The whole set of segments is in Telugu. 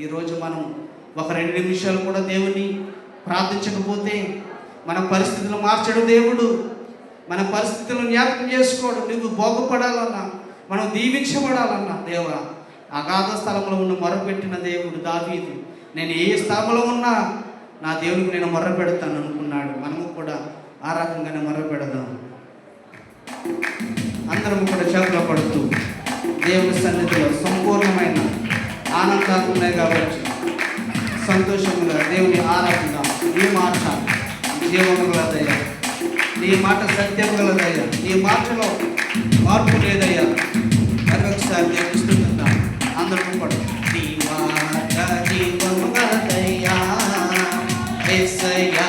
ఈరోజు మనం ఒక రెండు నిమిషాలు కూడా దేవుని ప్రార్థించకపోతే మన పరిస్థితులు మార్చడు దేవుడు. మన పరిస్థితులను జ్ఞాపకం చేసుకోడు. నువ్వు బాగుపడాలన్నా మనం దీవించబడాలన్నా దేవా అగాధ స్థలంలో ఉన్న మొరపెట్టిన దేవుడు దావీదు. నేను ఏ స్థలంలో ఉన్నా నా దేవునికి నేను మొర్ర పెడతాను అనుకున్నాడు. మనము కూడా ఆ రకంగానే మొర్ర పెడదాం అందరం కూడా చేతులు పడుతూ దేవుని సన్నిధిలో సంపూర్ణమైన ఆనందాలు ఉన్నాయి కాబట్టి సంతోషముగా దేవుని ఆరాధిద్దాం నీ మాట జీవము గలదయ్యా నీ మాట సత్యం గలదయ్యా నీ మాటలో మార్పు లేదయ్యా. మరొకసారి ఒకసారి దేవుస్తుందా అందరం కూడా నీ మాట జీవము గలదయ్యా యేసయ్యా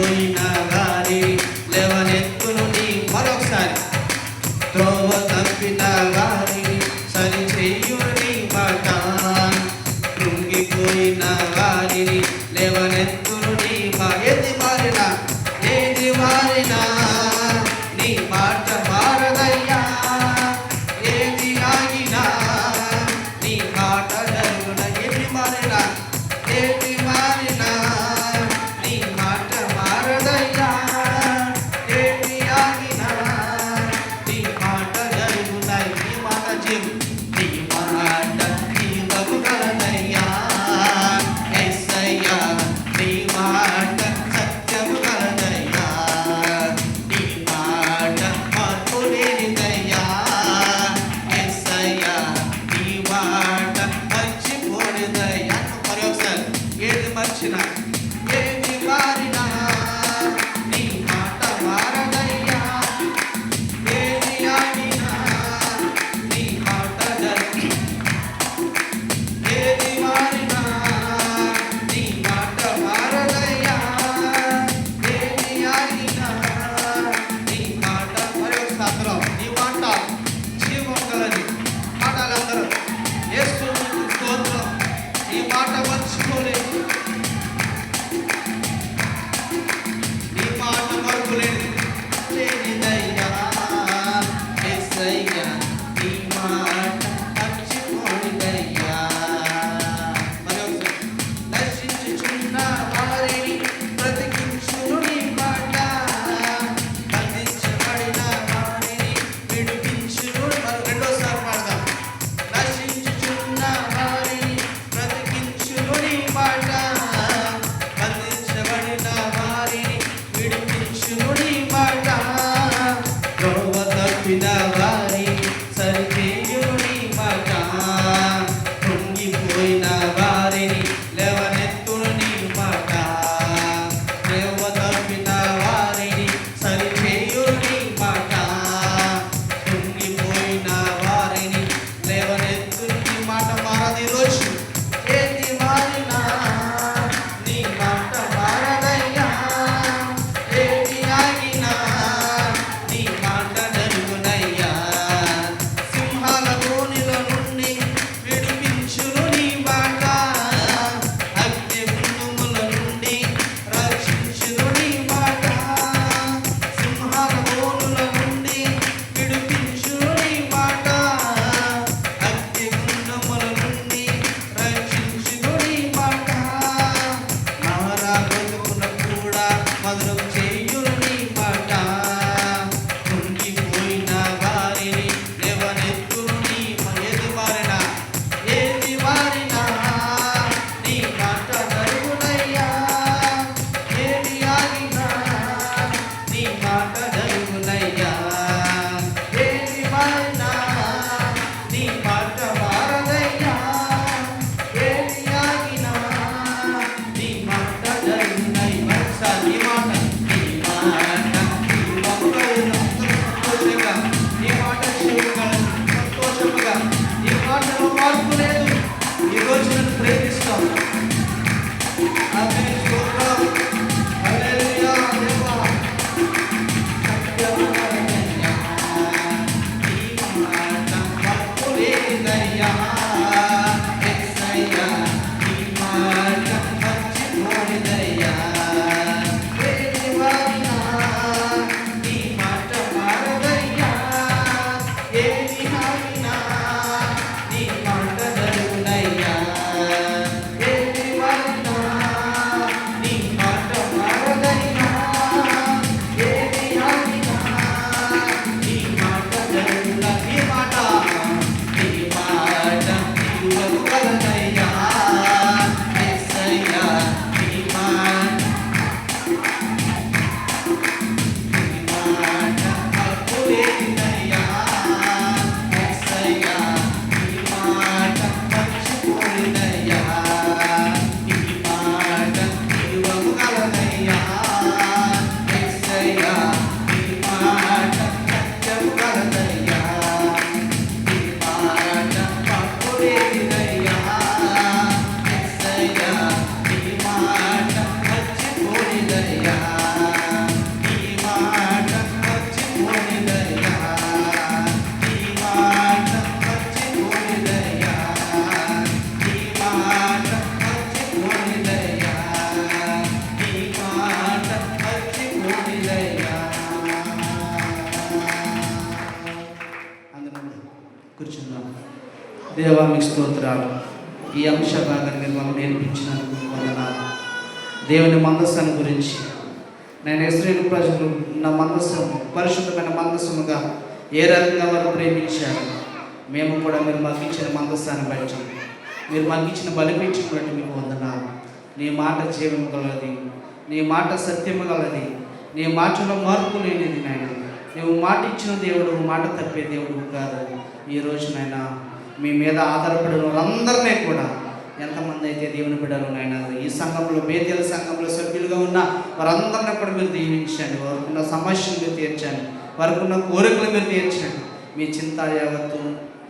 పోయినా గాని లేవనెత్తును మరొకసారి. త్రోవ తప్పినా దేవా మీకు స్తోత్రాలు. ఈ అంశ భాగాన్ని మీరు మనం నేర్పించినందుకు వందనాలు. దేవుని మందస్సాన్ని గురించి. నేను ఇస్రాయేల్ ప్రజలు నా మందస్సం పరిశుద్ధమైన మందస్సముగా ఏ రకంగా వారు ప్రేమించారు? మేము కూడా మీరు మాకు ఇచ్చిన మందస్సాన్ని బట్టి మీరు మాకు ఇచ్చిన బలిపీఠం మీకు వందనాలు. నీ మాట జీవం గలది నీ మాట సత్యము గలది నీ మాటలో మార్పు లేనిది నాయన. నువ్వు మాట ఇచ్చిన దేవుడు మాట తప్పే దేవుడు కాదు. ఈ రోజునైనా నాయన మీ మీద ఆధారపడిన వాళ్ళందరినీ కూడా ఎంతమంది అయితే దేవుని బిడ్డలు నాయన ఈ సంఘంలో బేతేల సంఘంలో సభ్యులుగా ఉన్న వారందరినీ కూడా మీరు దీవించండి. వారికున్న సమస్యలు మీరు తీర్చండి. వారికున్న కోరికలు మీరు తీర్చండి. మీ చింత యావత్తు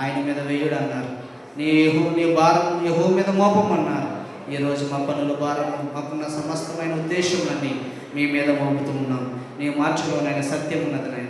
ఆయన మీద వేయుడు అన్నారు. నీ హో నీ భారం యహో మీద మోపమన్నారు. ఈరోజు మా పనుల భారం మాకున్న సమస్తమైన ఉద్దేశం అన్నీ మీ మీద మోపుతూ ఉన్నాం. నీ మార్చులో నాయన సత్యం ఉన్నది